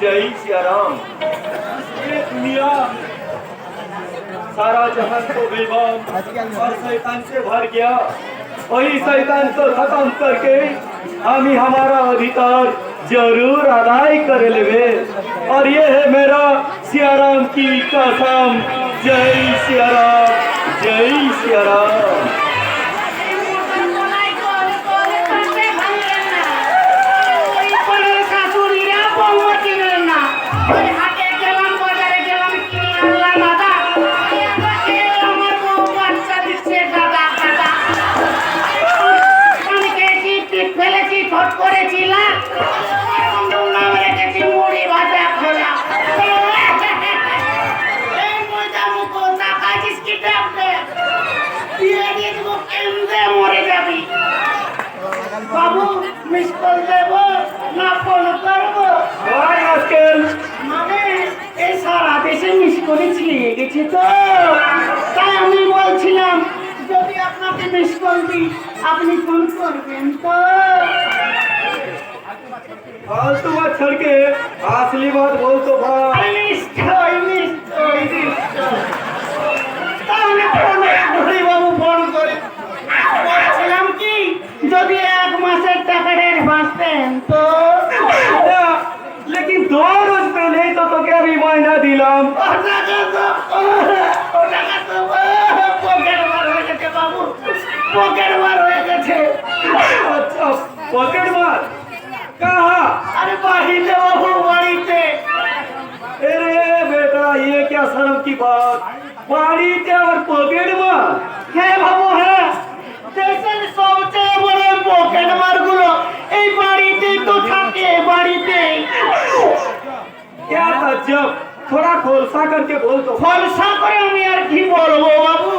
जय ये दुनिया, सारा तो बेबान और शैतान से भर गया। वही शैतान को खत्म करके हम हमारा अधिकार ज़रूर अदाई कर लेवे और ये है मेरा सियाराम की कसम। जय सिया राम जय सिया বলে ছিঁড়ে তো। তাই আমি বলছিলাম যদি আপনাকে মিস করবি আপনি ফোন করবেন তো। ফালতু বাচ্চাকে আসলি বাদ বলতো ভাই। বাবু ফোন বলছিলাম কি যদি এক মাসের টাকা রেট বাঁচতেন তো? ही तो तो क्या भी महीना दिलाम ও টাকা তো ও টাকা তো পকেট বার হয়ে গেছে বাবু পকেট বার হয়ে গেছে अच्छा पॉकेट मार कहा আরে বাড়িতে বাবু বাড়িতে अरे बेटा ये क्या शर्म की बात बाड़ी ते और पॉकेट मार হ্যাঁ বাবু হ্যাঁ দেশের সবচেয়ে বড় পকেট মারগুলো এই বাড়িতেই তো থাকে বাড়িতেই क्या तजब थोड़ा खोलसा करके बोल तो খলসা করে আমি আর কি বলবো বাবু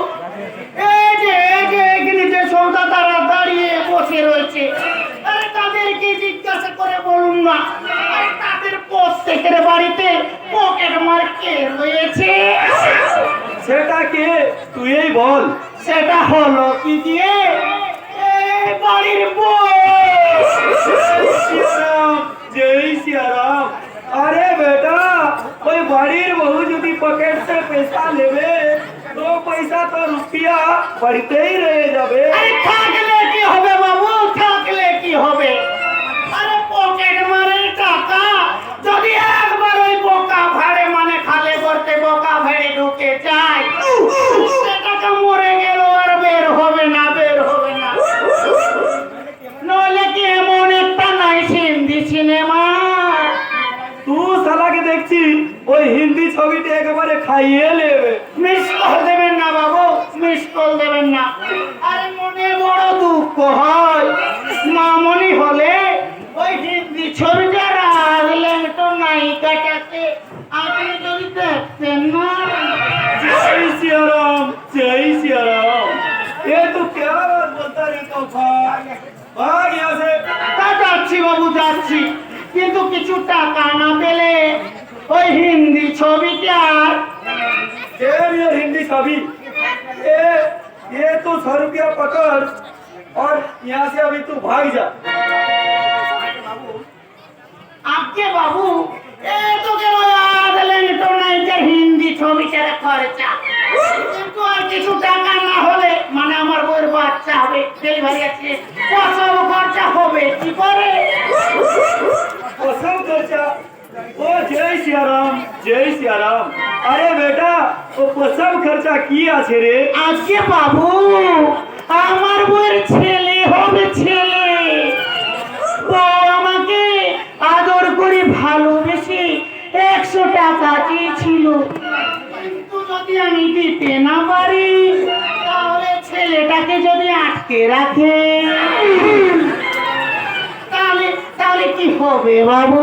এই যে এই যে এখানে যে সৌদা তারা দাঁড়িয়ে বসে রয়েছে আরে তাদেরকে জিজ্ঞাসা করে বলুন না আরে তাদের প্রত্যেকের বাড়িতে পকেট মার কে রয়েছে সেটা কে তুই এই বল সেটা হলো কি দিয়ে এই বাড়ির বউ সিয়ারাম জয় সিয়ারাম अरे बेटा, कोई बड़ी बहू જુદી પકેટ से पैसा लेवे तो पैसा तो रुपया बढ़ते ही रह जावे। अरे पागल খাইয়ে নেবে। মিস কল দেবেন না বাবু মিস কল দেবেন না। আরে মনে বড় দুঃখ হয়। মামনি হলে ওই যে বিছরকার আগলেন তো নায়িকাটাকে আপনি যদি দেখতেন না। জয় সিয়ারাম জয় সিয়ারাম। এ তো কেমন প্রতারিত ভাগ। ভাগ আছে। তা যাচ্ছি বাবু যাচ্ছি। কিন্তু কিছু টাকা না পেলে ওই হিন্দি ছবিটা আর सेम यार हिंदी छवि ये ये तो सौ रुपया पकड़ और यहाँ से अभी तू भाग जा আজকে বাবু এ তোকে রাখলেন তো নায়িকার হিন্দি ছবিটার খরচা কিন্তু আর কিছু টাকা না হলে মানে আমার বউয়ের বাচ্চা হবে ডেলিভারি আছে প্রসব খরচা হবে কি করে कसम खर्चा ओ जय सिया राम जय सिया राम अरे बेटा वो कसम खर्चा की আছে রে আজকে বাবু আমার বউয়ের ছেলে হবে ছেলে বউ আমাকে আদর করে ভালোবেসে একশো টাকা দিয়েছিল কিন্তু যদি আমি দিতে না পারি তাহলে ছেলেটাকে যদি আটকে রাখে তাহলে তাহলে কি হবে বাবু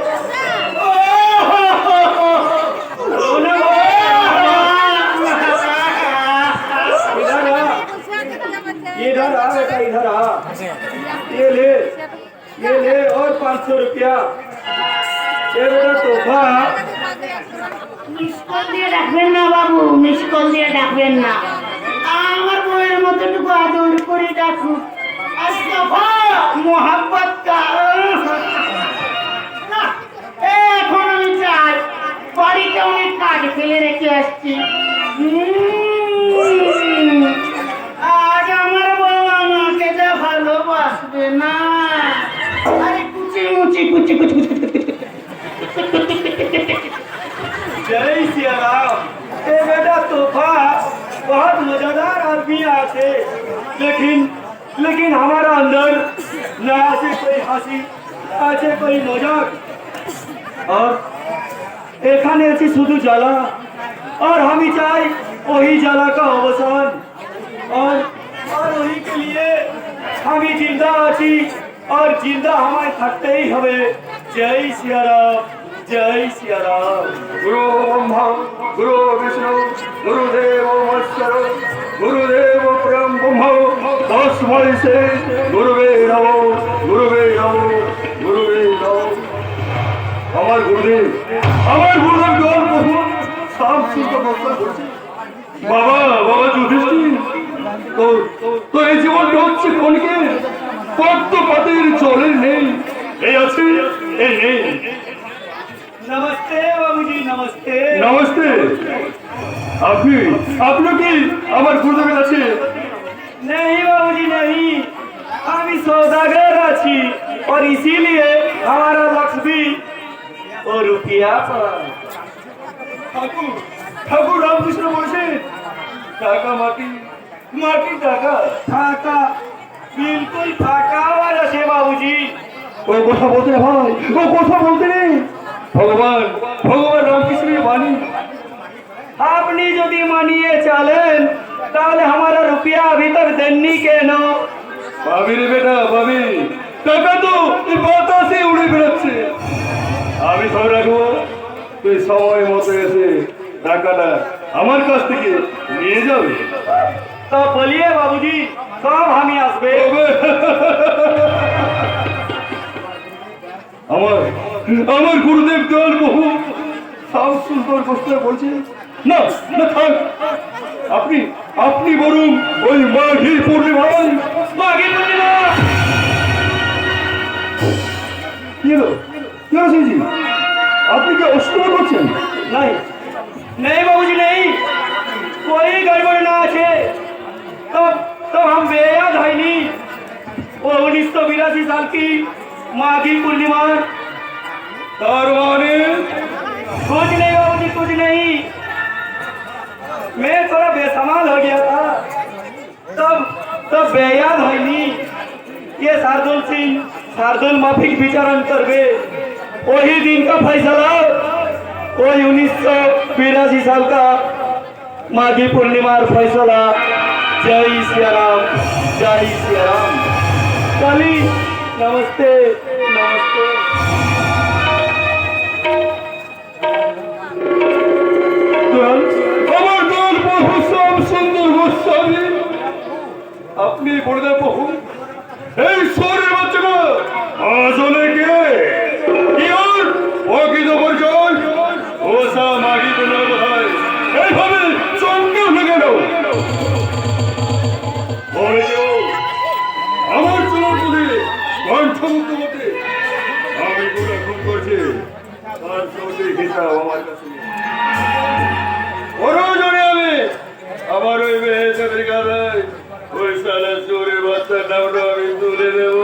क्या ये बेटा तोहफा মিস কল দিয়ে ডাকবেন না বাবু মিস কল দিয়ে ডাকবেন না আমার বউয়ের মতটুকু আদর করে ডাকুন আস্তফা মোহাম্মত কা না, এখন আমি চাই বাড়িতে অনেক কাজ ফেলে রেখে আসছি উম, আজ আমার বউ আমাকে যা ভালোবাসবে না আরে কুচি মুচি কুচি কুচি কুচি কুচি কুচি जय सिया राम ये बेटा तोहफा बहुत मजेदार आदमी आते लेकिन लेकिन हमारा अंदर न आसे कोई हंसी আছে कोई मजाक और এখানে আছে শুধু জ্বালা और আমি চাই वही জ্বালা का अवसान और और वही के लिए আমি জিন্দা আছি और জিন্দা আমায় থাকতেই হবে। জয় সিয়া রাম জয় সিয়া রাম গুরু ব্রহ্মা গুরু বিষ্ণু, গুরুদেব মৎসর গুরুদেব পরম ব্রহ্ম তস্মৈ সে গুরুবে নম গুরুবে নম গুরুবে নম। আমার গুরুদেব আমার গুরুদেব জল প্রভু? সাম সুন্দর বক্তা করছে। বাবা বাবা, যুধিষ্ঠির, তোর তোর এই জীবনটা হচ্ছে কোনকে? পদ্ম পাতের জলের নেই এই আছে এই নেই নমস্তে বাবুজি নমস্তে নমস্তে আপনি আপনি কি আমার গুরুদেবের আছে नहीं बाबूजी नहीं আমি सौदागर আছি और इसीलिए हमारा लक्ष्य भी ও রুপিয়া পায় ঠাকুর ঠাকুর রামকৃষ্ণ বলছেন টাকা মাটি মাটি টাকা টাকা বিলকুল ফাঁকা আওয়াজ আছে বাবুজি। ও কথা বলতে হয় ও কথা বলতে নেই ভগবান ভগবান রামকৃষ্ণের বাণী। আপনি যদি মানিয়ে চালেন তাহলে আমারা রুপিয়া ভিতর দেননি কেন? ভাবি রে বেটা ভাবি। টাকা তো বাতাসে উড়ে বেড়াচ্ছে। আমি সব রাখব তুই সময় মতো এসে টাকাটা আমার কাছ থেকে নিয়ে যাবে। তা বলিয়ে বাবুজি সব আমি আসবে। আমার আমার গুরুদেব দল বহু সব সুন্দর বসতে বলছে। না না থাক। আপনি আপনি বরং ওই মাঘির পূর্ণিমায় মাঘী পূর্ণিমা! কি হলো? কি আপনি কি অষ্টম করছেন? নাই। নেই বাবুজি নেই। কই গড়বড় না আছে? তো तब हम बेयाद है उन्नीस सौ बिरासी साल की माघी पूर्णिमा। दरबाने कुछ नहीं कुछ नहीं। मैं थोड़ा बेसमाल हो गया था। तब तब बेयाद है नहीं। ये शार्दुल सिंह, शार्दुल माफिक विचारण करवे वही दिन का फैसला। वही उन्नीस सौ बिरासी साल का माघी पूर्णिमा फैसला। जय सिया राम जय सिया राम काली नमस्ते नमस्ते দল, আমার দল বহু সব সুন্দর গোস্বামী আপনি বড়দা বহু এই শহরের চৌধুরী আমার কাছে নেই। প্রয়োজনে আমি। আমার ওই মেয়ে চাকরিকারায় ওই সালা চোরের বাচ্চার নামটা আমি তুলে দেব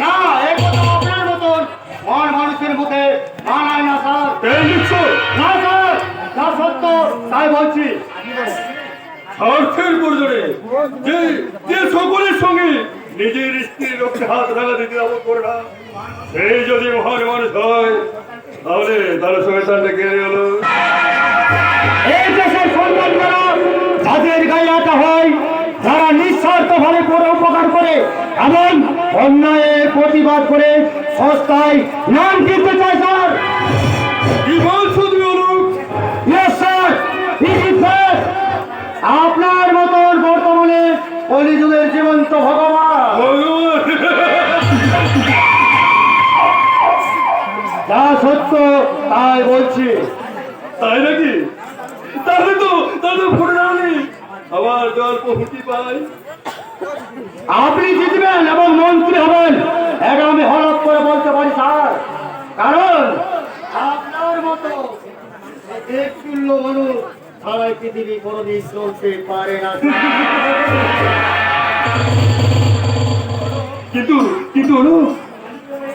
না এই কথা আপনার মতন মন মানুষের মুখে মানায় না স্যার। না স্যার। যা সত্য। তাই বলছি। স্বার্থের প্রয়োজনে যে যে সকলের সঙ্গে নিজের স্ত্রীর রক্ষে হাত লাগা দিতে যাব করে না। সেই যদি মহান মানুষ হয় তাহলে তাহলে শয়তানটা কেড়ে হলো। এই দেশের সম্মান করা যাদের গায়ে আটা হয় যারা নিঃস্বার্থ ভাবে পরে উপকার করে এমন অন্যায়ের প্রতিবাদ করে সস্তায় নাম কিনতে চায় স্যার কি বলছো তুমি অনুপ. আপনার মতন বর্তমানে কলিযুগের জীবন্ত ভগবান সত্য, তাই বলছি। তাই নাকি? তাহলে তো, তাহলে ফুটে আবার জল পহুতি পাই। আপনি জিতবেন এবং মন্ত্রী হবেন। এটা আমি হলফ করে বলতে পারি, স্যার। কারণ আপনার মতো এক তুল্য মানুষ সারাই পৃথিবী কোনোদিন চলতে পারে না। কিন্তু কিন্তু অনু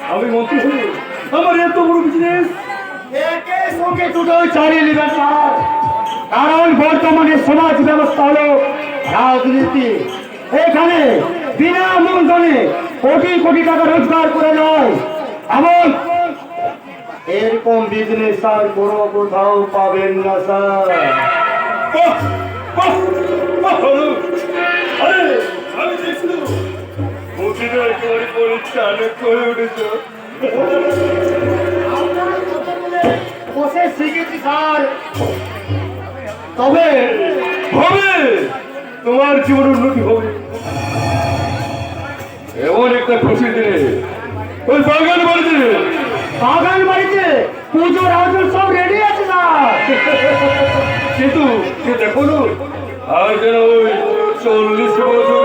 আমি মন্ত্রী হই আমার এত বড় বিজনেস একে সঙ্গে দুটোই চালিয়ে নেবেন স্যার কারণ বর্তমানে সমাজ ব্যবস্থা হলো রাজনীতি। এখানে বিনা মূলধনে কোটি কোটি টাকা রোজগার করে নেয়। এমন এরকম বিজনেস আর কোনো কোথাও পাবেন না স্যার। আরে আমি করে উঠেছ। বসে শিখেছি স্যার। তবে হবে তোমার জীবন উন্নতি হবে। এমন একটা খুশির দিনে। ওই বাগান বাড়িতে। বাগান বাড়িতে পুজোর আয়োজন সব রেডি আছে না কিন্তু দেখো আর যেন ওই চল্লিশ বছরের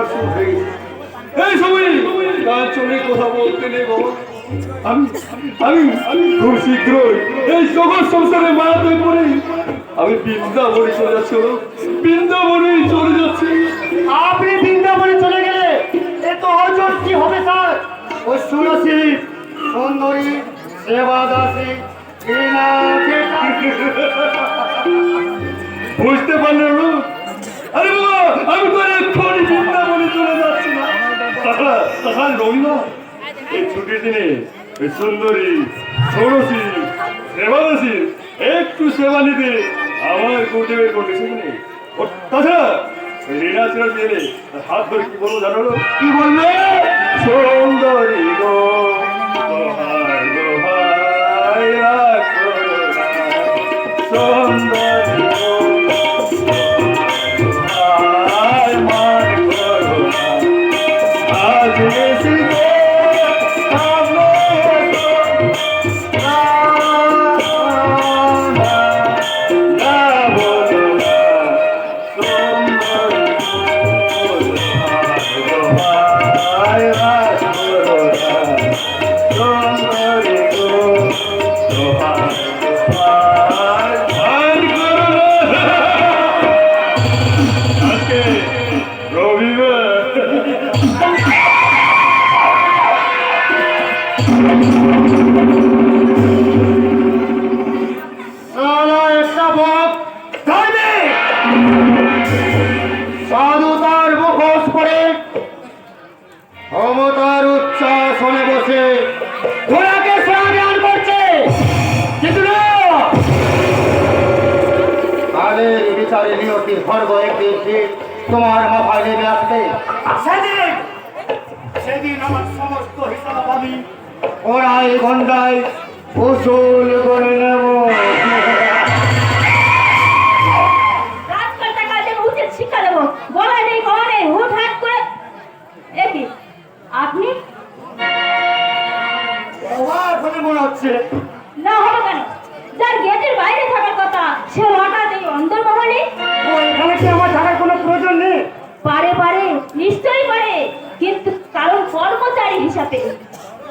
চরণ শুরু হয়ে এই সময় গান চলে কথা বলতে নেই আমি আমি আমি খুব শীঘ্রই এই জগৎ সংসারে মায়াতে পড়ে। আমি বৃন্দাবনে চলে যাচ্ছি বৃন্দাবনে চলে যাচ্ছি। আপনি বৃন্দাবনে চলে গেলে এ তো অর্জন কি হবে স্যার? ওই সুরসী সুন্দরী সেবা দাসী বুঝতে পারলেন? আরে বাবা আমি তো তাহলে তাহলে রবিনা এই ছুটির দিনে এই সুন্দরী ষোড়শী সেবাদাসী একটু সেবা নিতে আমার গুরুদেবের কন্ডিশন নেই ও তাছাড়া ছেড়ে দিলে হাত ধরে কি বলব জানো? কি বলবে? সুন্দরী গো।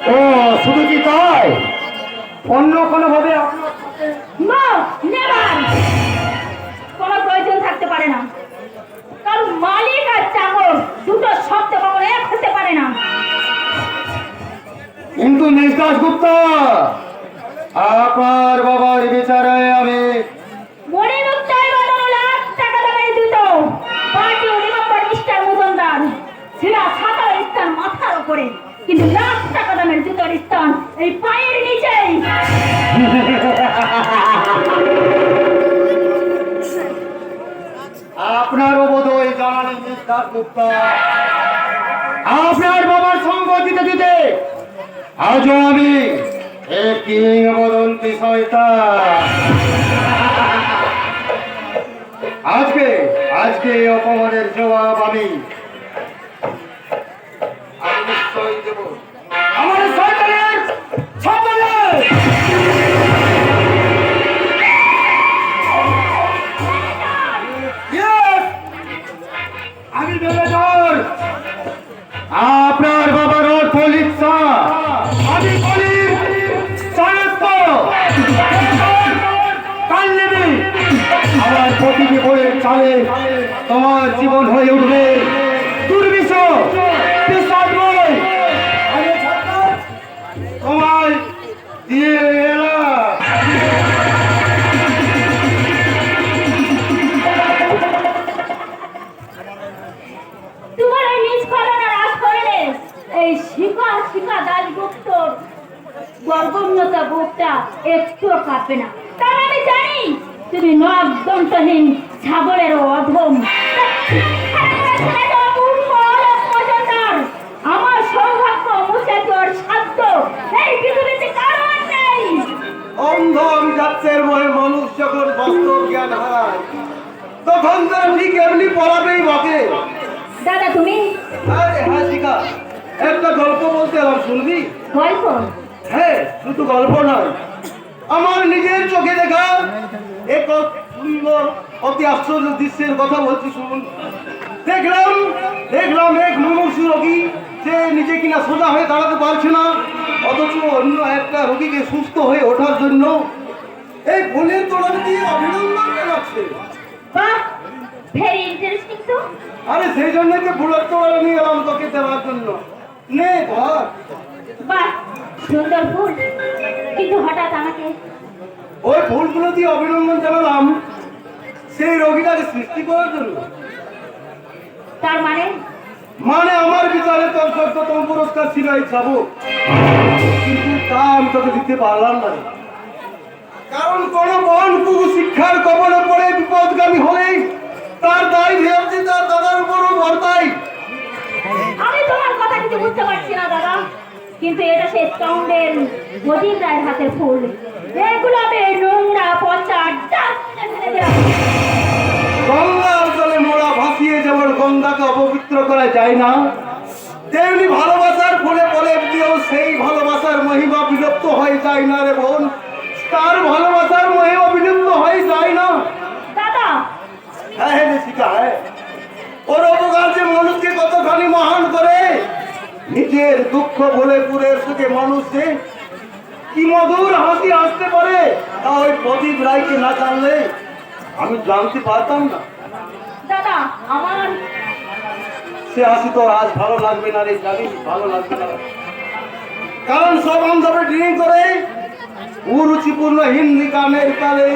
ও শুধু কি তাই? অন্য কোনো ভাবে আপনার নেভার কোনো প্রয়োজন থাকতে পারে না। কারণ মালিক আর চাকর দুটো শব্দ কখনো এক হতে পারে না। কিন্তু নিষ্কাশ গুপ্ত আপনার বাবার বিচারে আমি এই আপনার বাবার সঙ্গ দিতে দিতে আজও আমি এ কিংবদন্তি শয়তান। আজকে আজকে এই অপমানের জবাব আমি প্রতিটি বইয়ের চালে তোমার জীবন হয়ে উঠবে। দুর্বিষ এক সুন্দর অতি আশ্চর্য দৃশ্যের কথা বলছি শুনুন। দেখলাম দেখলাম এক মুমূর্ষু রোগী সে নিজে কিনা সোজা হয়ে দাঁড়াতে পারছে না অথচ অন্য একটা রোগীকে সুস্থ হয়ে ওঠার জন্য এই ফুলের তোড়াটা দিয়ে অভিনন্দন জানাচ্ছে। আরে সেই জন্য যে ফুলের তোড়া নিয়ে এলাম তোকে দেওয়ার জন্য। নে ধর। বাহ সুন্দর ফুল। কিন্তু হঠাৎ আমাকে ওই ভুলগুলো দিয়ে অভিনন্দন জানালাম। সেই রোগীটাকে সৃষ্টি করার জন্য। তার মানে? মানে আমার বিচারে তোর সত্যতম পুরস্কার ছিল এই যাব কিন্তু তা আমি তোকে দিতে পারলাম না কারণ কোন বন কুকু শিক্ষার কবলে পড়ে বিপদগামী হলেই তার দায় ভেবছি তার দাদার উপরও বর্তাই আমি তোমার কথা কিছু বুঝতে পারছি না দাদা। কিন্তু এটা সেই স্কাউন্ডের মজিদ রায়ের হাতের ফুল। এগুলো আমি নোংরা পচা ডাস্টে ফেলে জলে মোড়া ভাসিয়ে যেমন গঙ্গাকে অপবিত্র করা যায় না তেমনি ভালোবাসার ফুলে পরে দিয়েও সেই ভালোবাসার মহিমা বিলুপ্ত হয়ে যায় না রে বোন। তার ভালোবাসার মহিমা বিলুপ্ত হয়ে যায় না। দাদা হ্যাঁ হ্যাঁ হ্যাঁ ওর উপকার যে মানুষকে কতখানি মহান করে নিজের দুঃখ ভুলে পুরের সুখে মানুষকে কি মধুর হাসি আসতে পারে? তা ওই প্রদীপ রায়কে না জানলে আমি জানতে পারতাম না। দাদা আমার সে হাসি তো আজ ভালো লাগবে না রে জানি ভালো লাগবে না। কারণ সব অন্ধবে ড্রিঙ্ক করে উরুচিপূর্ণ হিন্দি গানের কালে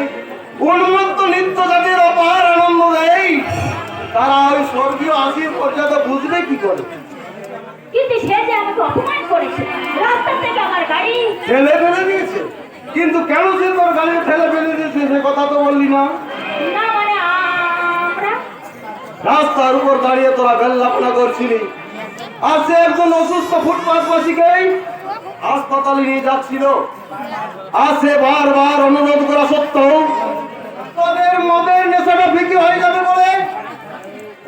উন্মত্ত নিত্য জাতির অপার আনন্দ দেয়। তারা ওই স্বর্গীয় হাসির পর্যায়ে বুঝবে কি করে? কিন্তু সে যে আমাকে অপমান করেছে রাস্তা থেকে আমার গাড়ি ঠেলে ফেলে দিয়েছে। কিন্তু কেন সে তোর গাড়ি ঠেলে ফেলে দিয়েছে সে কথা তো বললি না? না মানে আমরা রাস্তার উপর দাঁড়িয়ে তোরা বেল্লাপনা করছিলি। আর সে একজন অসুস্থ ফুটপাথবাসীকেই হাসপাতালে নিয়ে যাচ্ছিল। আর সে বারবার অনুরোধ করা সত্ত্বেও তাদের মদের নেশাটা বিক্রি হয়ে যাবে বলে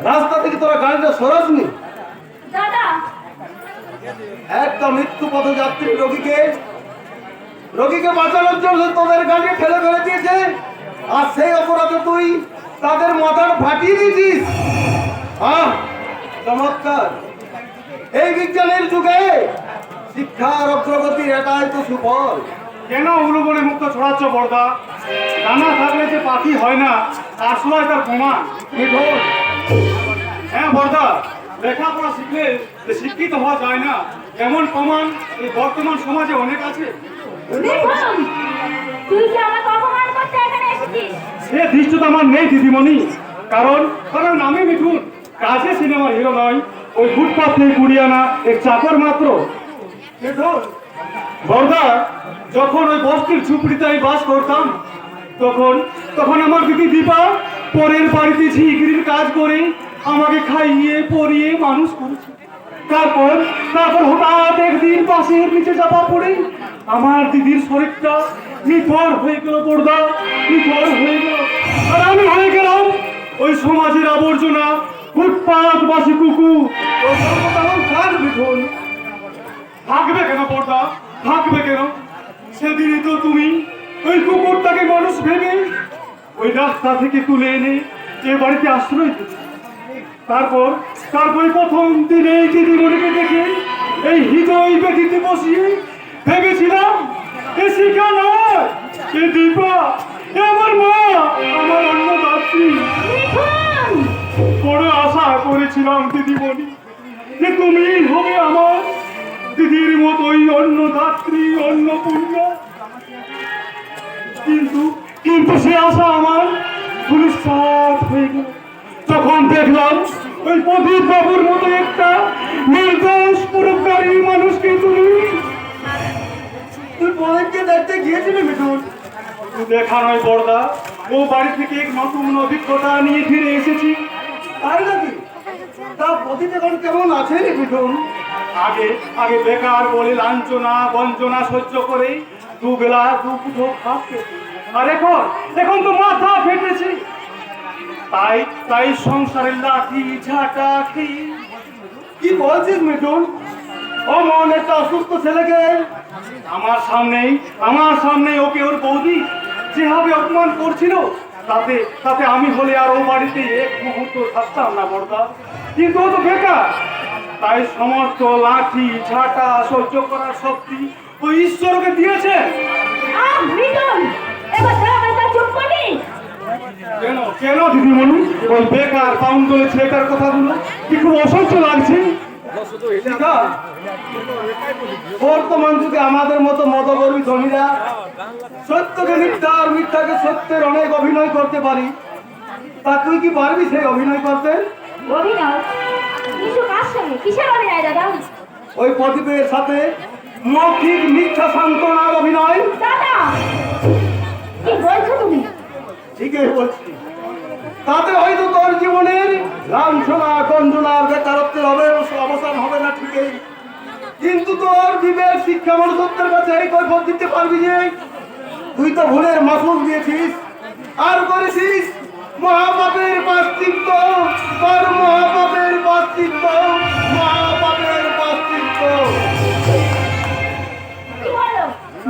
রাস্তা থেকে তোরা গাড়িটা সরাসনি দাদা একটা মৃত্যু পথযাত্রী রোগীকে রোগীকে বাঁচানোর জন্য তোদের গাড়ি ঠেলে ফেলে দিয়েছে। আর সেই অপরাধে তুই তাদের মাথাটা ফাটিয়ে দিয়েছিস। চমৎকার। এই বিজ্ঞানের যুগে শিক্ষার অগ্রগতির এটাই তো সুফল। কেন উলুবনে মুক্ত ছড়াচ্ছ বর্দা? ডানা থাকলে যে পাখি হয় না, তার সময় তার প্রমাণ। হ্যাঁ বর্দা? লেখাপড়া শিখলে যে শিক্ষিত হওয়া যায় না এমন প্রমাণ এই বর্তমান সমাজে অনেক আছে। সে দৃষ্টতা আমার নেই দিদিমণি। কারণ কারণ আমি মিঠুন। কাছে সিনেমার হিরো নয় ওই ফুটপাথ থেকে কুড়িয়ে আনা এক চাকর মাত্র। বর্দা যখন ওই বস্তির ঝুপড়িতে আমি বাস করতাম তখন তখন আমার দিদি দীপা পরের বাড়িতে ঝিগিরির কাজ করে আমাকে খাইয়ে, পরিয়ে মানুষ করেছে। তারপর তারপর হঠাৎ একদিন পাশের নিচে চাপা পড়ে আমার দিদির শরীরটা নিথর হয়ে গেল পর্দা, নিথর হয়ে গেল। আর আমি হয়ে গেলাম ওই সমাজের আবর্জনা, ফুটপাত, বাসি কার থাকবে কেন পর্দা? থাকবে কেন? সেদিনই তো তুমি ওই কুকুরটাকে মানুষ ভেবে ওই রাস্তা থেকে তুলে এনে এ বাড়িতে আশ্রয় দিয়েছে তারপর, তারপরে প্রথম দিনে দিদিমণিকে দেখে এই হৃদয় ব্যথিতে বসিয়ে ভেবেছিলাম, এ শিখা এ দীপা, এ আমার মা, আমার অন্য দাত্রী। বড় আশা করেছিলাম দিদিমণি, যে তুমি হবে আমার দিদির মতোই অন্য ধাত্রী অন্য পুণ্য। কিন্তু কিন্তু সে আশা আমার ধুলিসাৎ হয়ে গেল। তখন দেখলাম ওই প্রদীপ বাবুর মতো একটা নির্দোষ পুরস্কারী মানুষকে তুমি তুই প্রদীপকে দেখতে গিয়েছিলি মিঠুন? দেখা নয় বড়দা। ও বাড়ি থেকে এক নতুন অভিজ্ঞতা নিয়ে ফিরে এসেছি। তাই নাকি? তা প্রদীপ এখন কেমন আছে রে মিঠুন? আগে আগে বেকার বলে লাঞ্ছনা বঞ্চনা সহ্য করে দুবেলা দু মুঠো ভাত খেত। আর এখন এখন তো মাথা ফেটেছে। তাই তাই সংসারের লাঠি ঝাঁটা খেয়ে কি বলছিস মিঠুন? ও মন, একটা অসুস্থ ছেলেকে আমার সামনেই, আমার সামনে ওকে ওর বৌদি যেভাবে অপমান করছিল, তাতে তাতে আমি হলে আর ও বাড়িতে এক মুহূর্ত থাকতাম না, বড়দা। কিন্তু ও তো বেকার। তাই সমস্ত লাঠি ঝাঁটা সহ্য করার শক্তি ও ঈশ্বরকে দিয়েছে আহ মিঠুন এবার তোরা কথা চুপ করবি কেন কেন দিদিমণি? ওই বেকার পাউন্ডলে ছেলেটার কথাগুলো? কি খুব অসহ্য লাগছে? বর্তমান যুগে আমাদের মতো মতগর্বী ধনীরা সত্যকে মিথ্যা আর মিথ্যাকে সত্যের অনেক অভিনয় করতে পারি। তা তুই কি পারবি সেই অভিনয় করতে? অভিনয়? কিছু কার সঙ্গে কিসের অভিনয় দাদা? ওই প্রদীপের সাথে মৌখিক মিথ্যা সান্ত্বনার অভিনয়। দাদা কি বলছো ঠিকই বলছি। তাতে হয়তো তোর জীবনের লাঞ্ছনা গঞ্জনার বেকারত্বের হবে অবসান হবে না ঠিকই। কিন্তু তোর বিবেক শিক্ষা মনুষ্যত্বের কাছে এই কৈফত দিতে পারবি যে, তুই তো ভুলের মাসুল দিয়েছিস। আর করেছিস মহাপাপের পাস্তিত্ব তোর মহাপাপের পাস্তিত্ব মহাপাপের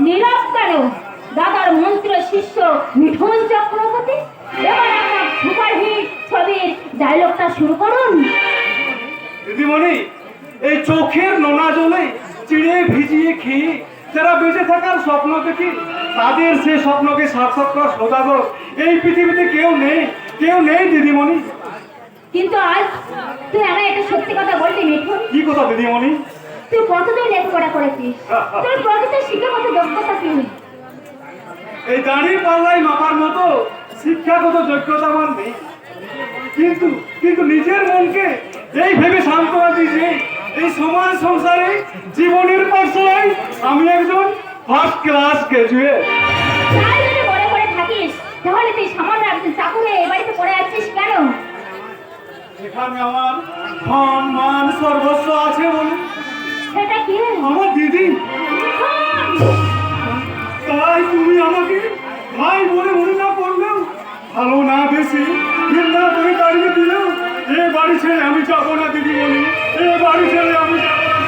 নীরব কেন দাদার মন্ত্র শিষ্য মিঠুন চক্রবর্তী। এবার আমার সুপারহিট ছবির ডায়লগটা শুরু করুন। দিদিমণি এই চোখের নোনা জলে চিড়ে ভিজিয়ে খেয়ে যারা বেঁচে থাকার স্বপ্ন দেখে তাদের সে স্বপ্নকে সার্থক করা সদাগর এই পৃথিবীতে কেউ নেই কেউ নেই দিদিমণি। কিন্তু আজ তুই আমায় একটা সত্যি কথা বললি মিঠুন কি কথা দিদিমণি? তুই কতদূর লেখাপড়া করেছিস? তোর প্রকৃত শিক্ষাগত যোগ্যতা কি এই দাঁড়িয়ে পাল্লাই মাপার মতো শিক্ষাগত যোগ্যতা আমার নেই। কিন্তু কিন্তু নিজের মনকে এই ভেবে সান্ত্বনা যে এই সমাজ সংসারে জীবনের পাশায় আমি একজন ফার্স্ট ক্লাস গ্রাজুয়েট তাহলে তুই সামান্য একজন চাকরি এ বাড়িতে পড়ে আছিস কেন? এখানে আমার ধন মান সর্বস্ব আছে বলে। সেটা কি? আমার দিদি। তাই তুমি আমাকে ভাই বলে মনে না করলেও, ভালো না বেশি, ঘৃণা করে দাঁড়িয়ে দিলেও, এ বাড়ি ছেড়ে আমি যাব না দিদি বলি, এ বাড়ি ছেড়ে আমি যাব না।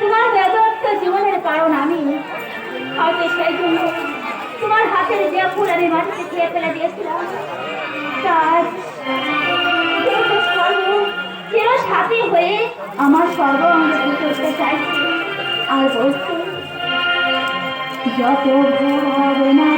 তোমার বেদত্ত জীবনের কারণ আমি। হয়তো সেই জন্য তোমার হাতের যে ফুল আমি মাটিতে খেয়ে ফেলে দিয়েছিলাম, তার চির সাথী হয়ে আমার সর্ব অঙ্গে করতে আর বলছি, যত ভাবনা